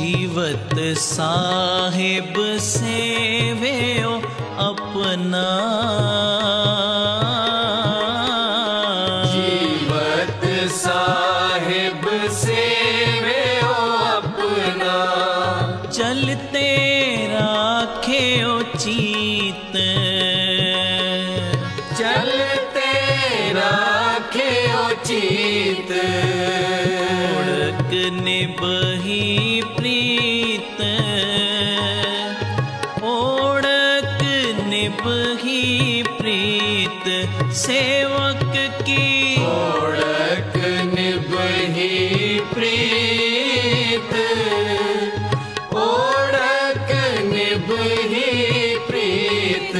जीवत साहेब सेवे अपना। जीवत साहेब से वे अपना। चल तेरा राखे चीत। चल तेरा राखे चीत। अग्नि बही प्रीत। ओड़क निबही प्रीत। सेवक की ओड़क निबही प्रीत। ओड़क निबही प्रीत।